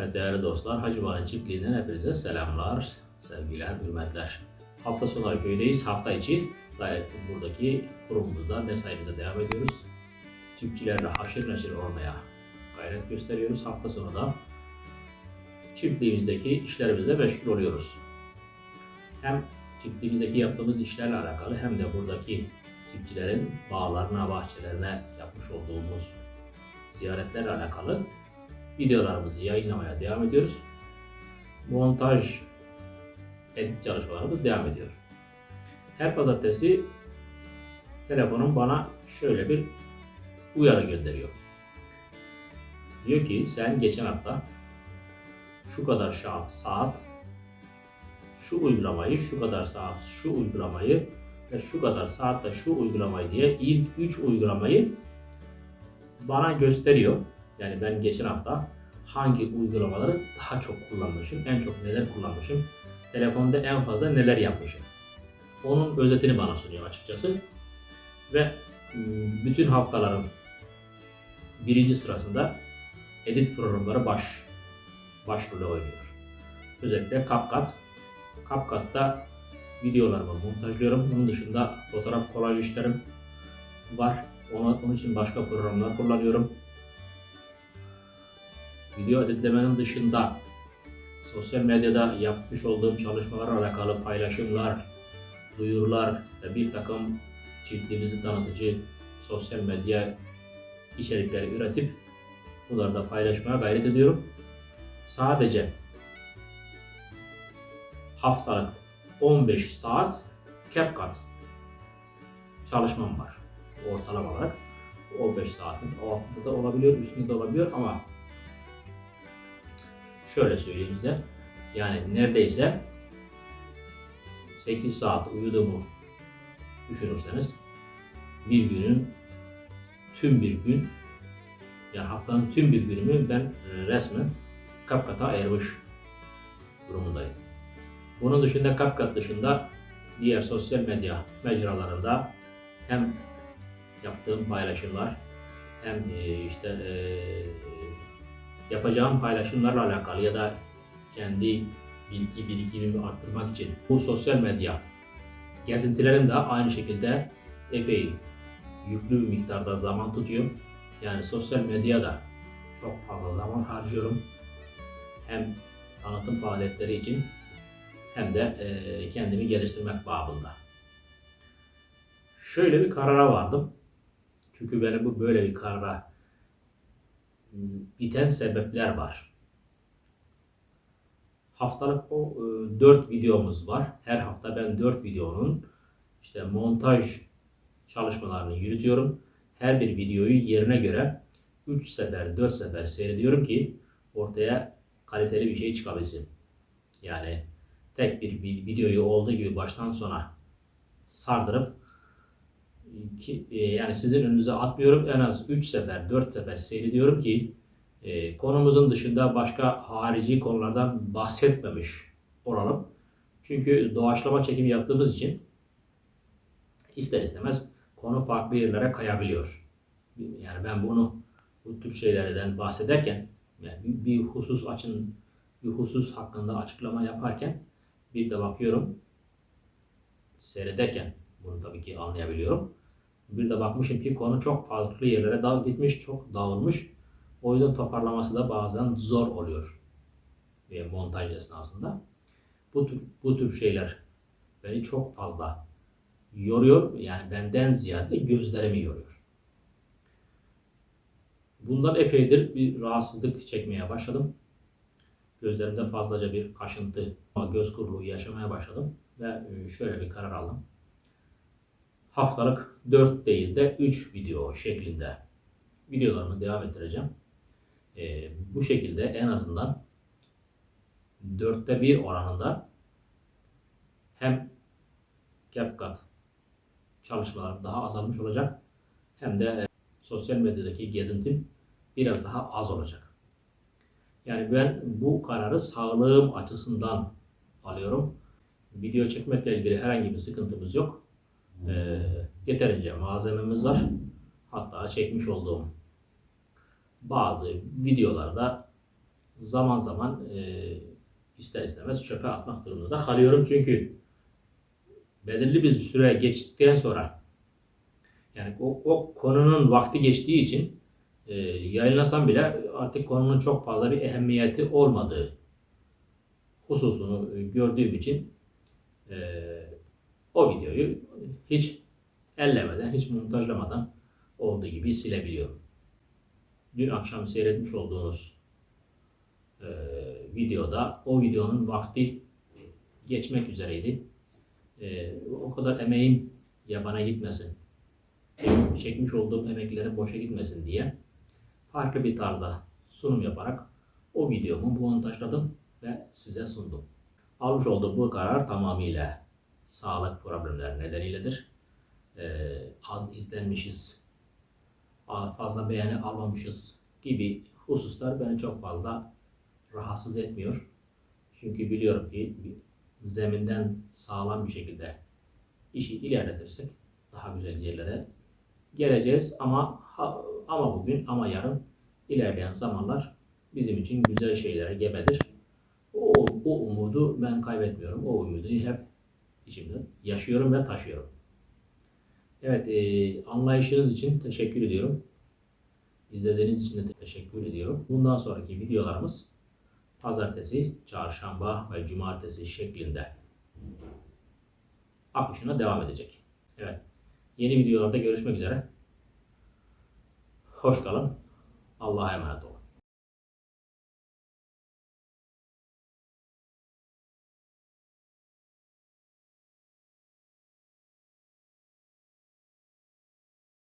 Değerli dostlar, Hacı Vali Çiftliği'nden hepinize selamlar, sevgiler, hürmetler. Hafta sonu köydeyiz. Hafta içi buradaki kurumumuzda mesaimize devam ediyoruz. Çiftçilerle haşır neşir olmaya gayret gösteriyoruz. Hafta sonu da çiftliğimizdeki işlerimizle meşgul oluyoruz. Hem çiftliğimizdeki yaptığımız işlerle alakalı hem de buradaki çiftçilerin bağlarına, bahçelerine yapmış olduğumuz ziyaretlerle alakalı videolarımızı yayınlamaya devam ediyoruz. Montaj, edit çalışmalarımız devam ediyor. Her pazartesi telefonum bana şöyle bir uyarı gönderiyor. Diyor ki sen geçen hafta şu kadar saat şu uygulamayı, şu kadar saat şu uygulamayı ve şu kadar saatte şu uygulamayı diye ilk 3 uygulamayı bana gösteriyor. Yani ben geçen hafta hangi uygulamaları daha çok kullanmışım, en çok neler kullanmışım, telefonda en fazla neler yapmışım. Onun özetini bana sunuyor açıkçası. Ve ım, bütün haftaların birinci sırasında edit programları baş başrolü oynuyor. Özellikle CapCut. CapCut'ta videolarımı montajlıyorum. Bunun dışında fotoğraf kolaj işlerim var. Onun için başka programlar kullanıyorum. Video editlemenin dışında sosyal medyada yapmış olduğum çalışmalarla alakalı paylaşımlar, duyurular ve bir takım çiftliğimizi tanıtıcı sosyal medya içerikleri üretip bunları da paylaşmaya gayret ediyorum. Sadece haftalık 15 saat CapCut çalışmam var ortalama olarak. 15 saatin altında da olabiliyor, üstünde de olabiliyor ama şöyle söyleyeyim size. Yani neredeyse 8 saat uyuduğumu düşünürseniz bir günün tüm bir gün yani haftanın tüm bir günümü ben e, resmen CapCut'a ayırmış durumundayım. Bunun dışında CapCut dışında diğer sosyal medya mecralarında hem yaptığım paylaşımlar hem e, işte e, yapacağım paylaşımlarla alakalı ya da kendi bilgi birikimimi arttırmak için bu sosyal medya gezintilerim de aynı şekilde epey yüklü bir miktarda zaman tutuyor. Yani sosyal medyada çok fazla zaman harcıyorum. Hem tanıtım faaliyetleri için hem de e, kendimi geliştirmek babında. Şöyle bir karara vardım. Çünkü beni bu böyle bir karara iten sebepler var. Haftalık o e, 4 videomuz var. Her hafta ben 4 videonun işte montaj çalışmalarını yürütüyorum. Her bir videoyu yerine göre 3 sefer, 4 sefer seyrediyorum ki ortaya kaliteli bir şey çıkabilsin. Yani tek bir vi- videoyu olduğu gibi baştan sona sardırıp ki, e, yani sizin önünüze atmıyorum. En az 3 sefer, 4 sefer seyrediyorum ki e, konumuzun dışında başka harici konulardan bahsetmemiş olalım. Çünkü doğaçlama çekim yaptığımız için ister istemez konu farklı yerlere kayabiliyor. Yani ben bunu bu tür şeylerden bahsederken yani bir husus açın bir husus hakkında açıklama yaparken bir de bakıyorum seyrederken bunu tabii ki anlayabiliyorum. Bir de bakmışım ki konu çok farklı yerlere dağ gitmiş, çok dağılmış. O yüzden toparlaması da bazen zor oluyor ve montaj esnasında. Bu tür, bu tür şeyler beni çok fazla yoruyor. Yani benden ziyade gözlerimi yoruyor. Bundan epeydir bir rahatsızlık çekmeye başladım. Gözlerimde fazlaca bir kaşıntı, göz kuruluğu yaşamaya başladım ve e, şöyle bir karar aldım. Haftalık 4 değil de 3 video şeklinde videolarımı devam ettireceğim. E, bu şekilde en azından 4'te 1 oranında hem CapCut çalışmalarım daha azalmış olacak hem de e, sosyal medyadaki gezintim biraz daha az olacak. Yani ben bu kararı sağlığım açısından alıyorum. Video çekmekle ilgili herhangi bir sıkıntımız yok. Ee, yeterince malzememiz var. Hatta çekmiş olduğum bazı videolarda zaman zaman e, ister istemez çöpe atmak durumunda kalıyorum. Çünkü belirli bir süre geçtikten sonra yani o, o konunun vakti geçtiği için e, yayınlasam bile artık konunun çok fazla bir ehemmiyeti olmadığı hususunu e, gördüğüm için e, o videoyu hiç ellemeden, hiç montajlamadan olduğu gibi silebiliyorum. Dün akşam seyretmiş olduğunuz e, videoda o videonun vakti geçmek üzereydi. E, o kadar emeğim yabana gitmesin, çekmiş olduğum emeklerim boşa gitmesin diye farklı bir tarzda sunum yaparak o videomu montajladım ve size sundum. Almış olduğum bu karar tamamıyla sağlık problemleri nedeniyledir. Ee, az izlenmişiz, fazla beğeni almamışız gibi hususlar beni çok fazla rahatsız etmiyor. Çünkü biliyorum ki zeminden sağlam bir şekilde işi ilerletirsek daha güzel yerlere geleceğiz ama ama bugün ama yarın ilerleyen zamanlar bizim için güzel şeylere gebedir. O, o umudu ben kaybetmiyorum. O umudu hep içimde yaşıyorum ve taşıyorum. Evet, e, anlayışınız için teşekkür ediyorum. İzlediğiniz için de teşekkür ediyorum. Bundan sonraki videolarımız pazartesi, çarşamba ve cumartesi şeklinde akışına devam edecek. Evet, yeni videolarda görüşmek üzere. Hoş kalın. Allah'a emanet olun.